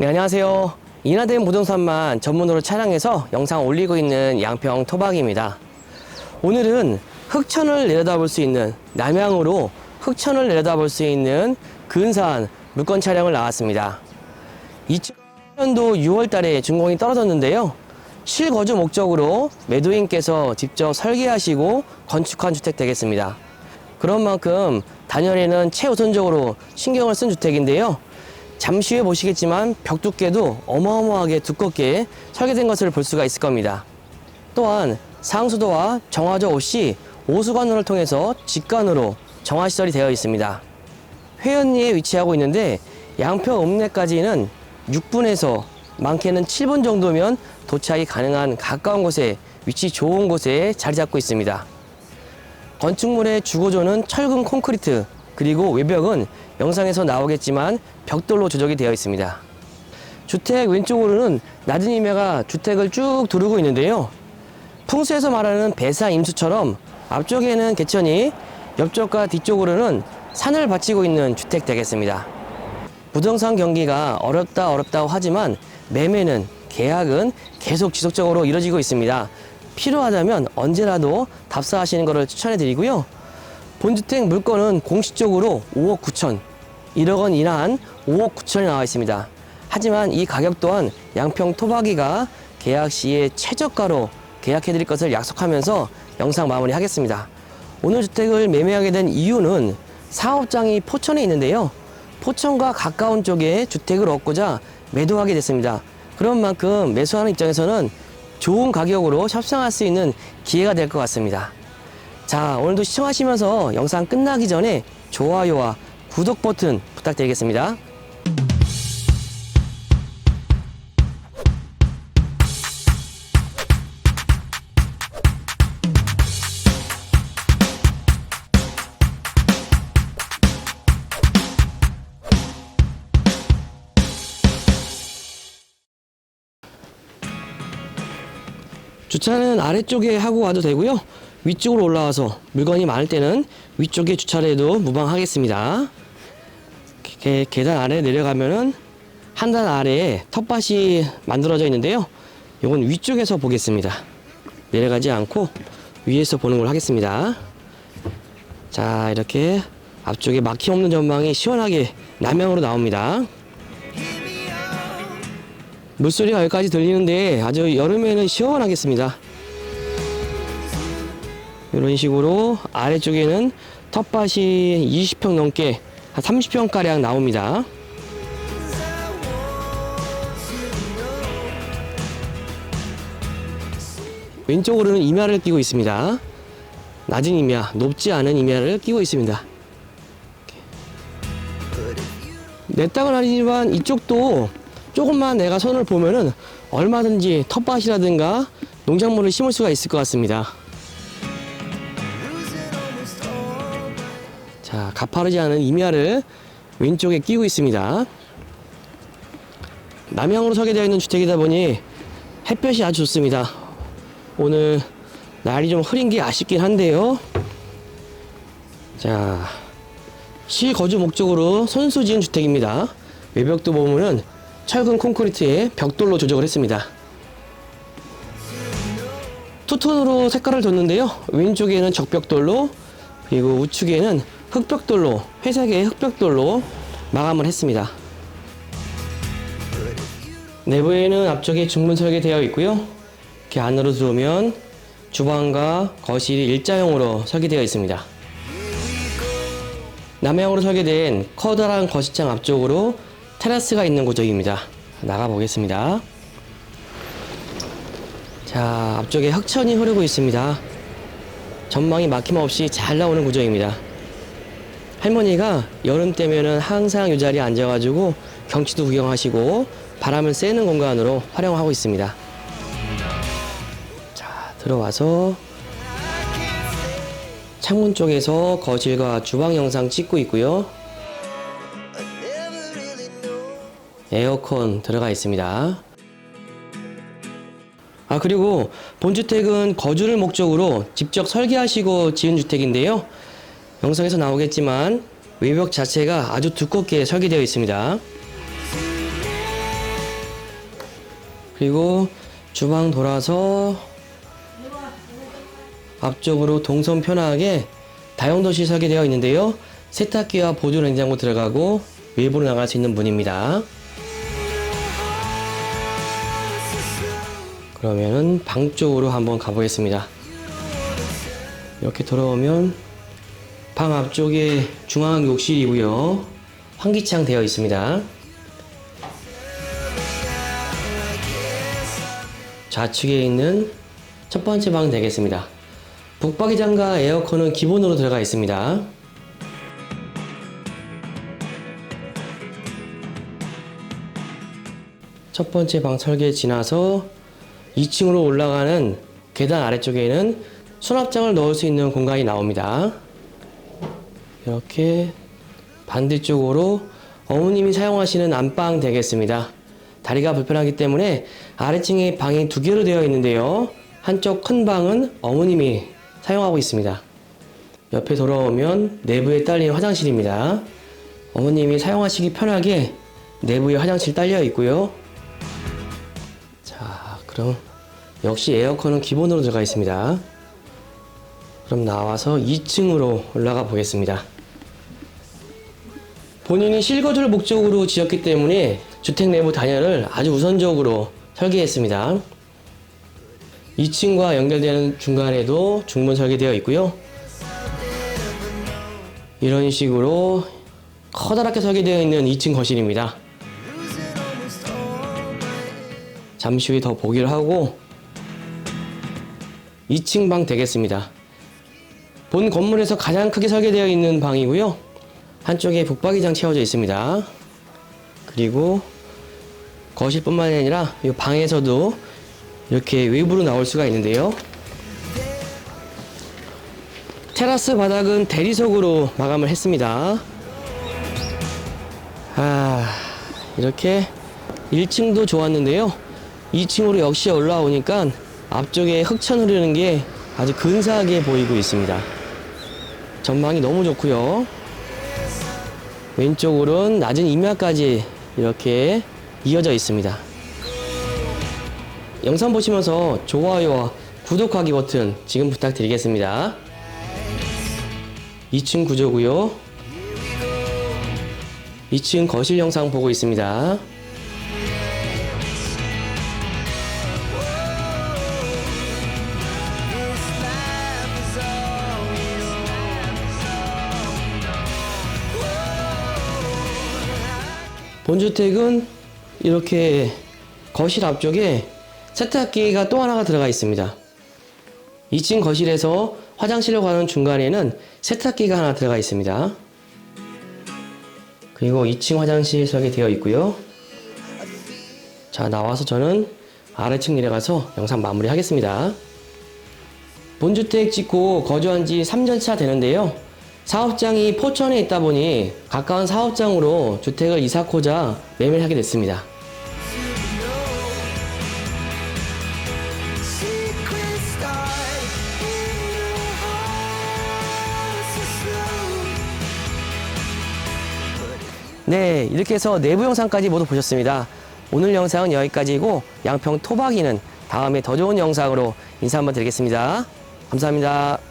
네, 안녕하세요. 인하된 부동산만 전문으로 촬영해서 영상 올리고 있는 양평 토박입니다. 오늘은 흑천을 내려다볼 수 있는 남향으로 흑천을 내려다볼 수 있는 근사한 물건 촬영을 나왔습니다. 2000년도 6월 달에 준공이 떨어졌는데요. 실거주 목적으로 매도인께서 직접 설계하시고 건축한 주택 되겠습니다. 그런 만큼 단열에는 최우선적으로 신경을 쓴 주택인데요. 잠시 후에 보시겠지만 벽 두께도 어마어마하게 두껍게 설계된 것을 볼 수가 있을 겁니다. 또한 상수도와 정화조 없이 오수관을 통해서 직관으로 정화시설이 되어 있습니다. 회원리에 위치하고 있는데 양평 읍내까지는 6분에서 많게는 7분 정도면 도착이 가능한 가까운 곳에 위치 좋은 곳에 자리 잡고 있습니다. 건축물의 주구조는 철근 콘크리트 그리고 외벽은 영상에서 나오겠지만 벽돌로 조적이 되어 있습니다. 주택 왼쪽으로는 낮은 임야가 주택을 쭉 두르고 있는데요. 풍수에서 말하는 배사 임수처럼 앞쪽에는 개천이 옆쪽과 뒤쪽으로는 산을 바치고 있는 주택 되겠습니다. 부동산 경기가 어렵다 어렵다고 하지만 매매는 계약은 계속 지속적으로 이루어지고 있습니다. 필요하다면 언제라도 답사하시는 것을 추천해 드리고요. 본주택 물건은 공식적으로 5억 9천, 1억 원 이하한 5억 9천이 나와 있습니다. 하지만 이 가격 또한 양평 토박이가 계약 시에 최저가로 계약해 드릴 것을 약속하면서 영상 마무리하겠습니다. 오늘 주택을 매매하게 된 이유는 사업장이 포천에 있는데요. 포천과 가까운 쪽에 주택을 얻고자 매도하게 됐습니다. 그런 만큼 매수하는 입장에서는 좋은 가격으로 협상할 수 있는 기회가 될 것 같습니다. 자, 오늘도 시청하시면서 영상 끝나기 전에 좋아요와 구독 버튼 부탁드리겠습니다. 주차는 아래쪽에 하고 와도 되고요. 위쪽으로 올라와서 물건이 많을 때는 위쪽에 주차를 해도 무방하겠습니다. 계, 계단 아래 내려가면은 한 단 아래에 텃밭이 만들어져 있는데요. 이건 위쪽에서 보겠습니다. 내려가지 않고 위에서 보는 걸 하겠습니다. 자, 이렇게 앞쪽에 막힘 없는 전망이 시원하게 남향으로 나옵니다. 물소리가 여기까지 들리는데 아주 여름에는 시원하겠습니다. 이런 식으로 아래쪽에는 텃밭이 20평 넘게 한 30평 가량 나옵니다. 왼쪽으로는 임야를 끼고 있습니다. 낮은 임야, 높지 않은 임야를 끼고 있습니다. 내 땅은 아니지만 이쪽도 조금만 내가 손을 보면은 얼마든지 텃밭이라든가 농작물을 심을 수가 있을 것 같습니다. 자, 가파르지 않은 임야를 왼쪽에 끼고 있습니다. 남향으로 설계되어 있는 주택이다 보니 햇볕이 아주 좋습니다. 오늘 날이 좀 흐린 게 아쉽긴 한데요. 자, 실거주 목적으로 손수 지은 주택입니다. 외벽도 보면은 철근 콘크리트에 벽돌로 조적을 했습니다. 투톤으로 색깔을 줬는데요. 왼쪽에는 적벽돌로 그리고 우측에는 흑벽돌로 회색의 흑벽돌로 마감을 했습니다. 내부에는 앞쪽에 중문 설계되어 있고요. 이렇게 안으로 들어오면 주방과 거실이 일자형으로 설계되어 있습니다. 남향으로 설계된 커다란 거실장 앞쪽으로 테라스가 있는 구조입니다. 나가 보겠습니다. 자, 앞쪽에 흑천이 흐르고 있습니다. 전망이 막힘없이 잘 나오는 구조입니다. 할머니가 여름 때면은 항상 이 자리에 앉아가지고 경치도 구경하시고 바람을 쐬는 공간으로 활용하고 있습니다. 자, 들어와서 창문 쪽에서 거실과 주방 영상 찍고 있고요. 에어컨 들어가 있습니다. 아, 그리고 본주택은 거주를 목적으로 직접 설계하시고 지은 주택인데요. 영상에서 나오겠지만 외벽 자체가 아주 두껍게 설계되어 있습니다. 그리고 주방 돌아서 앞쪽으로 동선 편하게 다용도실 설계되어 있는데요. 세탁기와 보조 냉장고 들어가고 외부로 나갈 수 있는 문입니다. 그러면은 방 쪽으로 한번 가보겠습니다. 이렇게 돌아오면 방 앞쪽에 중앙 욕실이고요. 환기창 되어 있습니다. 좌측에 있는 첫 번째 방 되겠습니다. 북박이장과 에어컨은 기본으로 들어가 있습니다. 첫 번째 방 설계 지나서 2층으로 올라가는 계단 아래쪽에는 수납장을 넣을 수 있는 공간이 나옵니다. 이렇게 반대쪽으로 어머님이 사용하시는 안방 되겠습니다. 다리가 불편하기 때문에 아래층에 방이 두 개로 되어 있는데요. 한쪽 큰 방은 어머님이 사용하고 있습니다. 옆에 돌아오면 내부에 딸린 화장실입니다. 어머님이 사용하시기 편하게 내부에 화장실 딸려 있고요. 자, 그럼 역시 에어컨은 기본으로 들어가 있습니다. 그럼 나와서 2층으로 올라가 보겠습니다. 본인이 실거주를 목적으로 지었기 때문에 주택 내부 단열을 아주 우선적으로 설계했습니다. 2층과 연결되는 중간에도 중문 설계되어 있고요. 이런 식으로 커다랗게 설계되어 있는 2층 거실입니다. 잠시 후에 더 보기를 하고 2층 방 되겠습니다. 본 건물에서 가장 크게 설계되어 있는 방이고요. 한쪽에 북박이장 채워져 있습니다. 그리고 거실뿐만 아니라 이 방에서도 이렇게 외부로 나올 수가 있는데요. 테라스 바닥은 대리석으로 마감을 했습니다. 아, 이렇게 1층도 좋았는데요. 2층으로 역시 올라오니까 앞쪽에 흙천 흐르는 게 아주 근사하게 보이고 있습니다. 전망이 너무 좋고요. 왼쪽으로는 낮은 임야까지 이렇게 이어져 있습니다. 영상 보시면서 좋아요와 구독하기 버튼 지금 부탁드리겠습니다. 2층 구조고요. 2층 거실 영상 보고 있습니다. 본주택은 이렇게 거실 앞쪽에 세탁기가 또 하나가 들어가 있습니다. 2층 거실에서 화장실로 가는 중간에는 세탁기가 하나 들어가 있습니다. 그리고 2층 화장실 설계되어 있고요. 자, 나와서 저는 아래층 내려가서 영상 마무리 하겠습니다. 본주택 짓고 거주한 지 3년차 되는데요. 사업장이 포천에 있다 보니 가까운 사업장으로 주택을 이사코자 매매를 하게 됐습니다. 네, 이렇게 해서 내부 영상까지 모두 보셨습니다. 오늘 영상은 여기까지고 양평 토박이는 다음에 더 좋은 영상으로 인사 한번 드리겠습니다. 감사합니다.